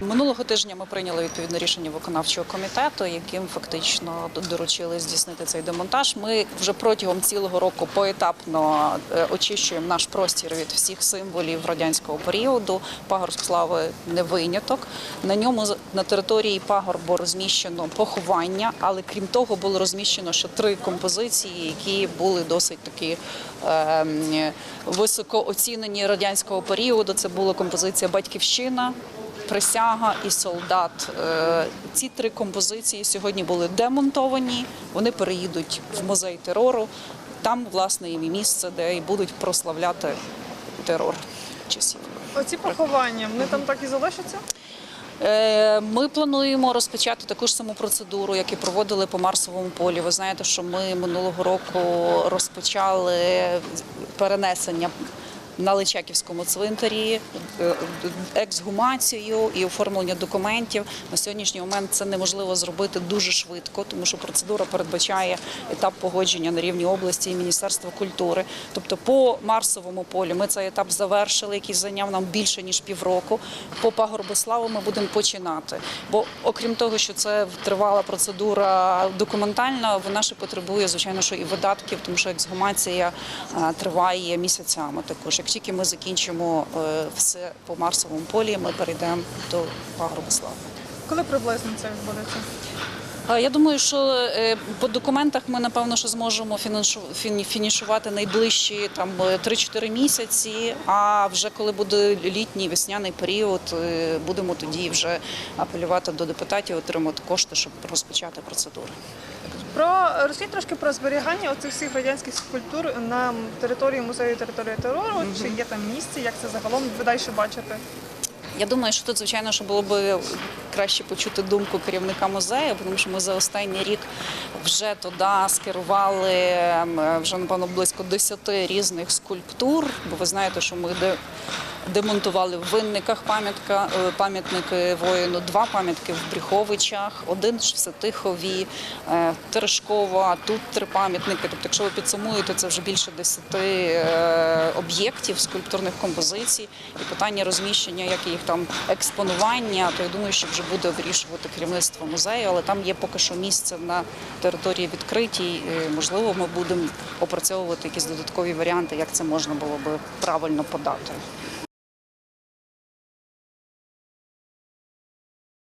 Минулого тижня ми прийняли відповідне рішення виконавчого комітету, яким фактично доручили здійснити цей демонтаж. Ми вже протягом цілого року поетапно е, очищуємо наш простір від всіх символів радянського періоду. Пагорб слави не виняток. На ньому на території пагорбу розміщено поховання, але крім того, було розміщено ще три композиції, які були досить такі е, м, високо оцінені радянського періоду. Це була композиція Батьківщина. Присяга і солдат. Е, Ці три композиції сьогодні були демонтовані. Вони переїдуть в музей терору. Там, власне, і місце, де і будуть прославляти терор часів. Оці поховання, вони там так і залишаться? Е, Ми плануємо розпочати таку ж саму процедуру, як і проводили по Марсовому полі. Ви знаєте, що ми минулого року розпочали перенесення на Личаківському цвинтарі, е, ексгумацію і оформлення документів. На сьогоднішній момент це неможливо зробити дуже швидко, тому що процедура передбачає етап погодження на рівні області і Міністерства культури. Тобто, по Марсовому полі ми цей етап завершили, який зайняв нам більше ніж півроку. По пагорбославу ми будемо починати. Бо окрім того, що це тривала процедура документальна, вона ще потребує, звичайно, що і видатків, тому що ексгумація е, триває місяцями. Також як тільки ми закінчимо е, все по Марсовому полі, ми перейдемо до пагорбослави. Коли приблизно це відбудеться? Я думаю, що е, по документах ми напевно що зможемо фінішу- фінішувати найближчі там е, 3-4 місяці. А вже коли буде літній весняний період, е, будемо тоді вже апелювати до депутатів, отримати кошти, щоб розпочати процедуру. Про розкажіть трошки про зберігання оцих всіх радянських скульптур на території музею території терору. Чи є там місце, як це загалом ви далі бачите? Я думаю, що тут, звичайно, що було б краще почути думку керівника музею, тому що ми за останній рік вже туди скерували ем, вже напевно близько 10 різних скульптур. Бо ви знаєте, що ми де. Демонтували в винниках пам'ятка, е, пам'ятники воїну, два пам'ятки в Бріховичах, один в Сетихові, е, Терешкова, тут три пам'ятники. Тобто, якщо ви підсумуєте, це вже більше десяти е, об'єктів, скульптурних композицій і питання розміщення, як їх там експонування, то я думаю, що вже буде вирішувати керівництво музею, але там є поки що місце на території відкритій. Е, Можливо, ми будемо опрацьовувати якісь додаткові варіанти, як це можна було би правильно подати.